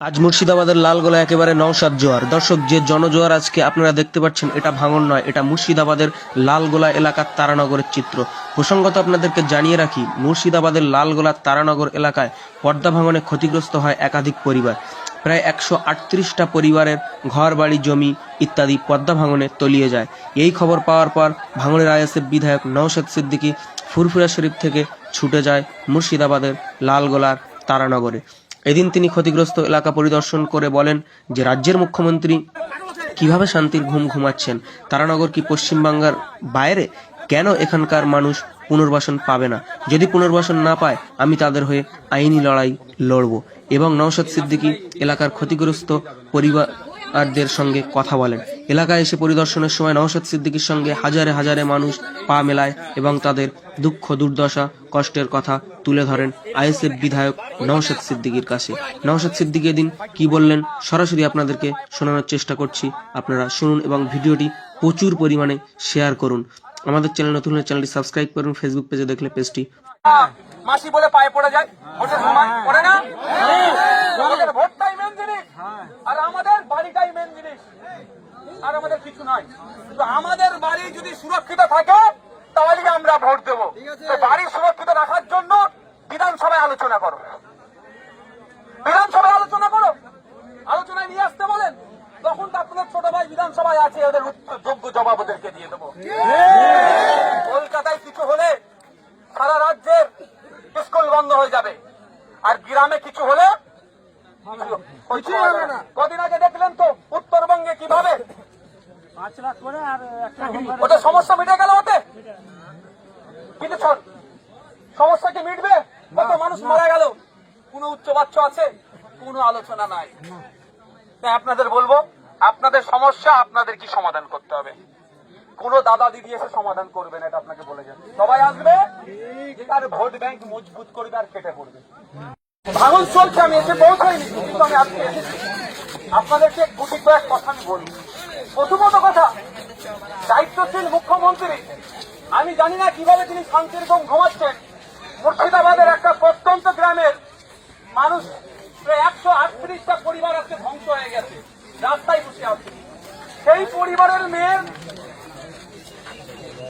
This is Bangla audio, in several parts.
আজ মুর্শিদাবাদের লালগোলা একেবারে নওশাদ জোয়ার। দর্শক, যে জনজোয়ার আজকে আপনারা দেখতে পাচ্ছেন, এটা ভাঙন নয়, এটা মুর্শিদাবাদের লালগোলা এলাকার তারানগরের চিত্র। প্রসঙ্গত আপনাদেরকে জানিয়ে রাখি, মুর্শিদাবাদের লালগোলা তারানগর এলাকায় পর্দা ভাঙনে ক্ষতিগ্রস্ত হয় একাধিক পরিবার। প্রায় একশো আটত্রিশটা পরিবারের ঘর, বাড়ি, জমি ইত্যাদি পদ্মা ভাঙনে তলিয়ে যায়। এই খবর পাওয়ার পর ভাঙনের আইএসএফ বিধায়ক নওশাদ সিদ্দিকী ফুরফুরা শরীফ থেকে ছুটে যায় মুর্শিদাবাদের লালগোলার তারানগরে। এদিন তিনি ক্ষতিগ্রস্ত এলাকা পরিদর্শন করে বলেন যে রাজ্যের মুখ্যমন্ত্রী কীভাবে শান্তির ঘুম ঘুমাচ্ছেন, তারানগর কি পশ্চিমবাংলার বাইরে? কেন এখানকার মানুষ পুনর্বাসন পাবে না? যদি পুনর্বাসন না পায়, আমি তাদের হয়ে আইনি লড়াই লড়ব। এবং নওশাদ সিদ্দিকী এলাকার ক্ষতিগ্রস্ত পরিবারদের সঙ্গে কথা বলেন। এলাকায় এসে পরিদর্শনের সময় নওশাদ সিদ্দিকীর সঙ্গে হাজারে হাজারে মানুষ পা মেলায় এবং তাদের দুঃখ দুর্দশা কষ্টের কথা তুলে ধরেন আইএসএফ বিধায়ক নওশাদ সিদ্দিকীর কাছে। নওশাদ সিদ্দিকী এদিন কি বললেন সরাসরি আপনাদেরকে শোনানোর চেষ্টা করছি। আপনারা শুনুন এবং ভিডিওটি প্রচুর পরিমাণে শেয়ার করুন। আমাদের চ্যানেল নতুন হলে চ্যানেলটি সাবস্ক্রাইব করুন ফেসবুক পেজে দেখলে পেজটি মাসি বলে পায়ে পড়ে যায় ভোটের সময় পড়ে না? আমাদের ভোটটাই আর আমাদের আর আমাদের কিছু নয় তো আমাদের বাড়ি যদি সুরক্ষিত থাকে তাহলে আমরা ভোট দেবো। বাড়ি সুরক্ষিত রাখার জন্য বিধানসভায় আলোচনা করো। বিধানসভায় আলোচনা করো। আলোচনায় নিয়ে আসতে বলেন। তখন তো আপনাদের ছোট ভাই বিধানসভায় আছে ওদের যোগ্য জবাব ওদেরকে দিয়ে দেবো। কলকাতায় কিছু হলে সারা রাজ্যের স্কুল বন্ধ হয়ে যাবে। আর গ্রামে কিছু হলে। কদিন আগে দেখলেন তো উত্তরবঙ্গে কীভাবে ওদের সমস্যা মিটে গেল ওতে? কিন্তু সমস্যা কি মিটবে? কত মানুষ মারা গেল? কোন উচ্চ বাচ্চা আছে? কোনো আলোচনা নাই। তাই আপনাদের বলব আপনাদের সমস্যা আপনাদের কি সমাধান করতে হবে? কোন দাদা দিদি এসে সমাধান করবে না এটা আপনাকে বলে যান সবাই আসবে? যে তার ভোট ব্যাংক মজবুত করবে আর কেটে পড়বে। ভাঙন চলছে আমি এসে পৌঁছাইনি কিন্তু আমি আজকে এসেছি। আপনাদেরকে গুটি কয়েক কথা আমি বলি। প্রথমত কথা। দায়িত্বশীল মুখ্যমন্ত্রী, আমি জানি না কীভাবে তিনি শান্তির ঘুম ঘুমাচ্ছেন। মুর্শিদাবাদের একটা প্রত্যন্ত গ্রামের মানুষ, প্রায় একশো আটত্রিশটা পরিবার আজকে ধ্বংস হয়ে গেছে, রাস্তায় বসে আছে। সেই পরিবারের মেয়ের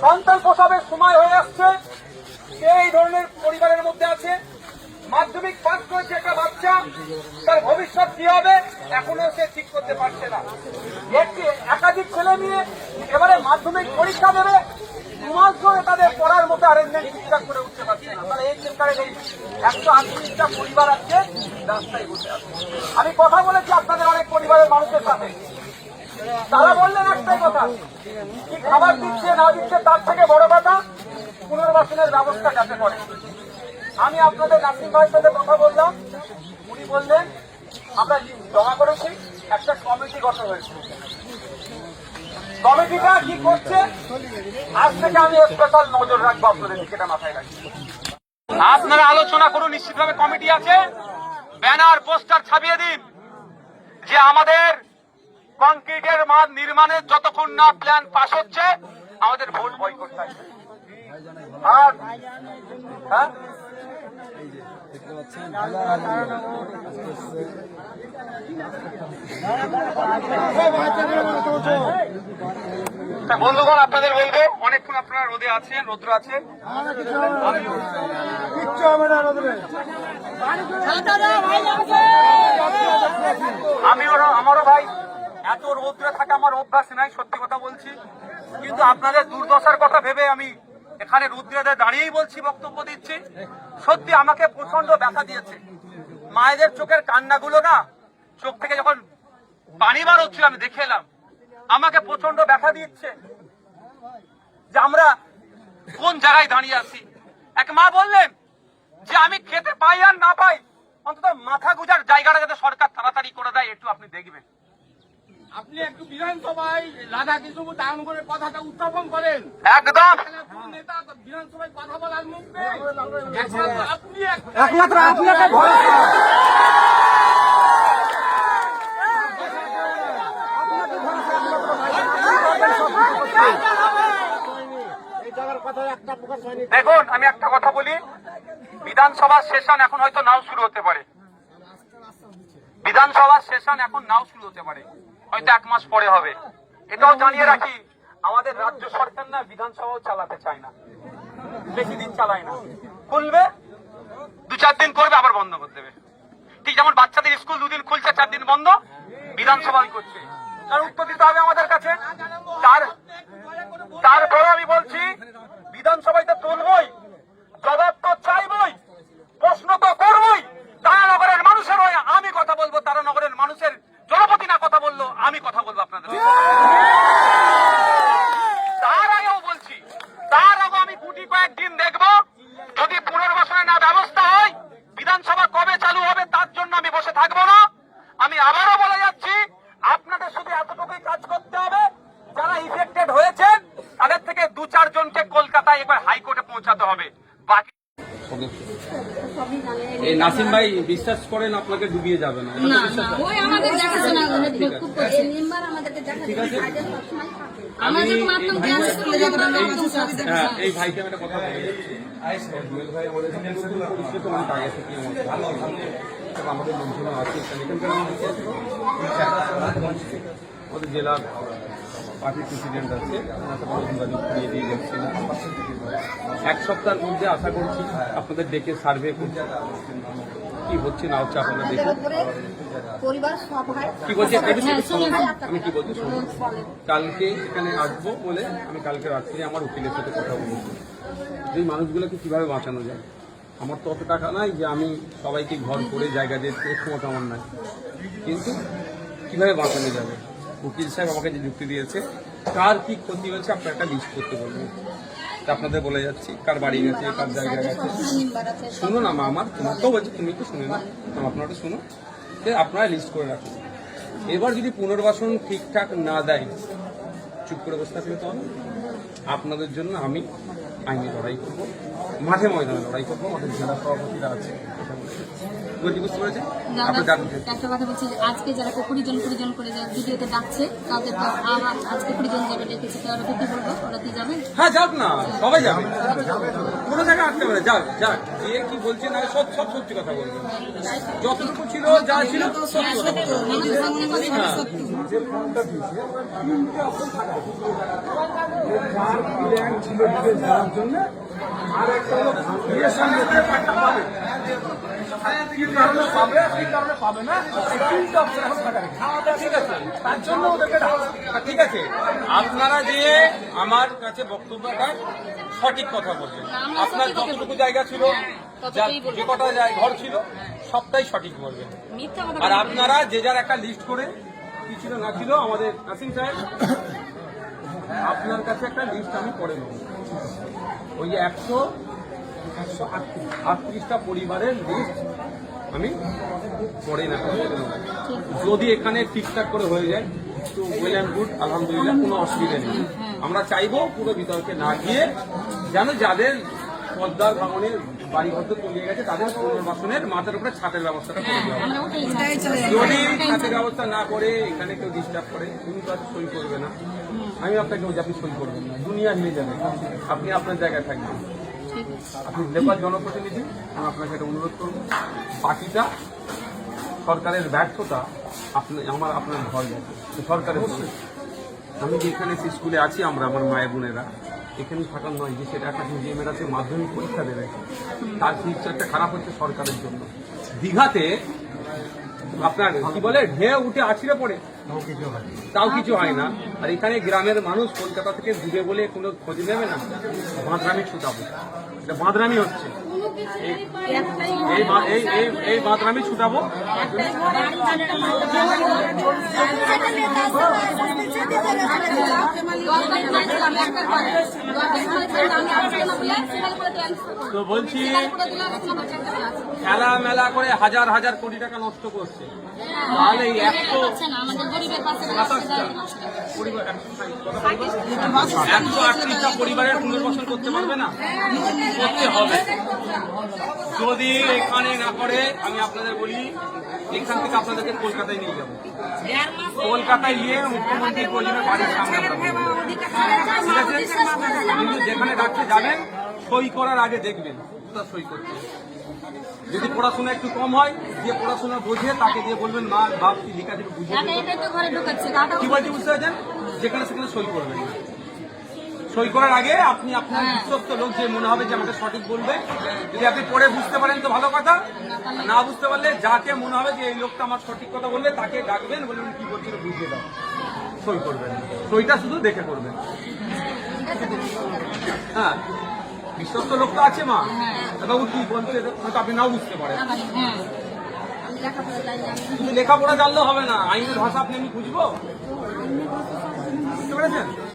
সন্তান প্রসবের সময় হয়ে আসছে, সে এই ধরনের পরিবারের মধ্যে আছে। মাধ্যমিক পাস করেছে একটা বাচ্চা, তার ভবিষ্যৎ কি হবে? এখনও সে করতে পারছে না। একটি একাধিক ছেলে নিয়ে এবারে মাধ্যমিক পরীক্ষা দেবে। দুমাস ধরে তাদের পড়ার মতো অ্যারেঞ্জমেন্ট ঠিকঠাক করে উঠতে পারছে না। তাহলে এই চিন্তায় এই একশো আটত্রিশটা পরিবার আছে রাস্তায় বসে আছে। আমি কথা বলেছি আপনাদের অনেক পরিবারের মানুষের সাথে। তারা বললেন একটাই কথা, কি খাবার দিচ্ছে না দিচ্ছে তার থেকে বড় কথা পুনর্বাসনের ব্যবস্থা যাতে করে। আমি আপনাদের নাসিম ভাইয়ের সাথে কথা বললাম। উনি বললেন, আমরা জমা করেছি। একটা কমিটি গঠন হয়েছে। কমিটিটা কি করছে? আজ থেকে আমি স্পেশাল নজর রাখব আপনাদের এটা মাথায় রাখি। আপনারা আলোচনা করুন, নিশ্চিতভাবে কমিটি আছে। ব্যানার, পোস্টার ছাপিয়ে দিন। যে আমাদের কংক্রিটের মাঠ নির্মাণের যতক্ষণ না প্ল্যান পাশ হচ্ছে, আমাদের ভোট বয়কট থাকবে। হ্যাঁ? বন্ধুগণ আপনাদের বলব অনেকক্ষণ আপনারা রোদে আছেন রৌদ্র আছে। আমি ওরা- আমারও ভাই এত রৌদ্রে থাকা আমার অভ্যাস নাই সত্যি কথা বলছি। কিন্তু আপনাদের দুর্দশার কথা ভেবে আমি এখানে রুদ্রে দাঁড়িয়েই বলছি বক্তব্য দিচ্ছি। সত্যি আমাকে প্রচণ্ড ব্যথা দিয়েছে। মায়েদের চোখের কান্নাগুলো না, চোখ থেকে যখন পানি বার হচ্ছিল, আমি দেখে এলাম। আমাকে প্রচণ্ড ব্যথা দিচ্ছে যে আমরা কোন জায়গায় দাঁড়িয়ে আছি? এক মা বললেন যে আমি খেতে পাই আর না পাই, অন্তত মাথা গুজার জায়গাটা যাতে সরকার তাড়াতাড়ি করে দেয়, একটু আপনি দেখবেন। আপনি একটু বিধানসভায় রাধা কৃষ্ণ দান করে কথাটা উত্থাপন করেন। একদম। নেতা বিধানসভায় কথা বলার মুখ একমাত্র আপনি একমাত্র আপনাকে ভরসা দেখুন আমি একটা কথা বলি। বিধানসভা সেশন এখন হয়তো নাও শুরু হতে পারে। বিধান বিধানসভার সেশন এখন নাও শুরু হতে পারে। হয়তো এক মাস পরে হবে। এটাও জানিয়ে রাখি, আমাদের রাজ্য সরকার না বিধানসভাও চালাতে চায় না। বেশি দিন চালায় না। খুলবে? দু চার দিন করবে, আবার বন্ধ করে দেবে। ঠিক যেমন বাচ্চাদের স্কুল দুদিন খুলছে, চার দিন বন্ধ, বিধানসভাই করছে। তার উত্তর দিতে হবে আমাদের কাছে তার তারপরে আমি বলছি বিধানসভায় তো তুলবই জবাব তো চাইবই প্রশ্ন তো করবই তারানগরের মানুষের হয়ে আমি কথা বলব তারানগরের মানুষের জনপতি না কথা বলল আমি কথা বলব আপনাদের হয়ে। তার আগেও বলছি তার আগে আমি গুটি কয়েকদিন দেখব যদি পুনর্বাসনে না ব্যবস্থা হয় বিধানসভা কবে চালু হবে তার জন্য আমি বসে থাকব না আমি আবারও বলে যাচ্ছি আপনাদের শুধু এতটুকুই কাজ করতে হবে যারা ইফেক্টেড হয়েছেন তাদের থেকে দু চার জনকে কলকাতায় এবার হাইকোর্টে পৌঁছাতে হবে বাকি এই নাসিম ভাই বিশ্বাস করেন আপনাকে ডুবিয়ে যাবে না? ওই আমাদের দেখাশোনা খুব করছে মেম্বার আমাদেরকে এই- হ্যাঁ এই ভাইকে আমি একটা কথা বলে। ভাই বলেছেন অনেক আগে থেকে আমাদের আছে। আমাদের জেলার পার্টির প্রেসিডেন্ট আছে ওনার আমরা যোগাযোগ করিয়ে দিয়ে যাচ্ছি না। এক সপ্তাহের মধ্যে আশা করছি আপনাদের ডেকে সার্ভে করছি কি হচ্ছে না হচ্ছে আপনাদের পরিবার কি বলছি? হ্যাঁ। আমি কি বলছি? শুনুন। কালকে এখানে আসব বলে আমি কালকে রাত্রে আমার উকিলের সাথে কথা বলব। যে এই মানুষগুলোকে কীভাবে বাঁচানো যায়? আমার তো অত টাকা নাই যে আমি সবাইকে ঘর করে জায়গা দিতে ক্ষমতা আমার নাই। কিন্তু কীভাবে বাঁচানো যাবে? উকিল সাহেব আমাকে যে যুক্তি দিয়েছে, কার কি ক্ষতি হয়েছে আপনার একটা লিস্ট করতে বলব। তা আপনাদের বলে যাচ্ছি, কার বাড়ি গেছে, কার জায়গা গেছে। শুনো না আমার তোমাকেও বলছি তুমি তো শুনে না তোমার আপনারা শুনো যে আপনারা লিস্ট করে রাখুন। এবার যদি পুনর্বাসন ঠিকঠাক না দেয়, চুপ করে বসে থাকলে তো আপনাদের জন্য আমি আইনি লড়াই করব। মাঠে ময়দানে লড়াই করব আমাদের জেলা সভাপতিরা আছে। একটা কথা বলছি আজকে যারা কুড়ি জন কুড়ি জন করে যা- ভিডিওতে ডাকছে তাদের আজকে কুড়ি জন যাবে ডেকেছে তো ওরা কি বলব? ওরা কি যাবে? হ্যাঁ যাক না সবাই যাবে। কোনো জায়গায় আটকে হবে যাক যাক যে কি বলছে না সব সব সত্যি কথা বলবে। যতটুকু ছিল যা ছিল সত্যি। কথা আমাদের সামনে কথা সত্য ঠিক আছে আপনারা যে আমার কাছে বক্তব্যটা সঠিক কথা বলবেন আমরা আপনার যতটুকু জায়গা ছিল যা- কটা জায়গা ঘর ছিল সবটাই সঠিক বলবেন। আর আপনারা যে যার একটা লিস্ট করে কি ছিল না ছিল আমাদের নাসিম সাহেব আপনার কাছে একটা লিস্ট আমি করে নেব। ওই একশো একশো আটত্রিশটা পরিবারের লিস্ট আমি পরে না যদি এখানে ঠিকঠাক করে হয়ে যায় তো ওয়েল অ্যান্ড গুড আলহামদুলিল্লাহ কোনো অসুবিধা নেই। আমরা চাইব পুরো বিতর্কে না গিয়ে যেন যাদের পদ্মার ভাঙনের বাড়ি ঘর তলিয়ে গেছে তাদের পুনর্বাসনের মাথার উপরে ছাতের ব্যবস্থাটা করে দেওয়া। আমরা যদি ছাতের ব্যবস্থা না করে এখানে কেউ ডিস্টার্ব করে তুমি তো আর সই করবে না। আমি আপনাকে বলছি আপনি সই করবেন না দুনিয়া নিয়ে যাবে। আপনি আপনার জায়গায় থাকবেন। আপনি লেবার জনপ্রতিনিধি, আমি আপনাকে এটা অনুরোধ করব। বাকিটা সরকারের ব্যর্থতা আপনি, আমার, আপনার ঘর সরকারের। আমি যে এখানে স্কুলে আছি, আমরা, আমার মায়ের বোনেরা। এখানে থাকার নয়, যে সেটা একটা মিউজিয়ামের আছে, মাধ্যমিক পরীক্ষা দেবে। তার ফিউচারটা খারাপ হচ্ছে সরকারের জন্য। দীঘাতে আপনার কি বলে ঢেউ উঠে আছড়ে পড়ে। তাও কিছু হয় না। আর এখানে গ্রামের মানুষ কলকাতা থেকে দূরে বলে কোনো খোঁজ নেবে না। বাঁধরামি ছুটাবো। এটা বাঁধরামি হচ্ছে। এই- এই এই এই এই বাঁধরামি ছুটাবো। তো বলছি। খেলা মেলা করে হাজার হাজার কোটি টাকা নষ্ট করছে তাহলে একশো? একশো আটত্রিশটা পরিবারের পুনর্বাসন করতে পারবে না করতে হবে যদি এখানে না করে, আমি আপনাদের বলি, এখান থেকে আপনাদেরকে কলকাতায় নিয়ে যাব কলকাতায় গিয়ে মুখ্যমন্ত্রী প্রয়োজনে বাড়ির সামনে কিন্তু যেখানে রাখতে যাবেন সই করার আগে দেখবেন সই করতে যদি পড়াশোনা একটু কম হয় যে পড়াশোনা বোঝে তাকে দিয়ে বলবেন মা বাপ কি লিখা গাটা কি বলছি বুঝতে পারছেন? যেখানে সেখানে সই করবেন। সই করার আগে আপনি আপনার হ্যাঁ। বিশ্বস্ত লোক যে মনে হবে যে আমাকে সঠিক বলবে যদি আপনি পড়ে বুঝতে পারেন তো ভালো কথা। না বুঝতে পারলে যাকে মনে হবে যে এই লোকটা আমার সঠিক কথা বললে তাকে ডাকবেন বলবেন কি বলছিল বুঝিয়ে দাও। সই করবেন। সইটা শুধু দেখে করবেন। হ্যাঁ। বিশ্বস্ত লোক তো আছে মা। বাবু কি বলছে হয়তো আপনি নাও বুঝতে পারেন। হ্যাঁ। লেখাপড়া জানি না। আমি শুধু লেখাপড়া জানলে হবে না। আইনের ভাষা আপনি আমি বুঝব? বুঝতে পেরেছেন?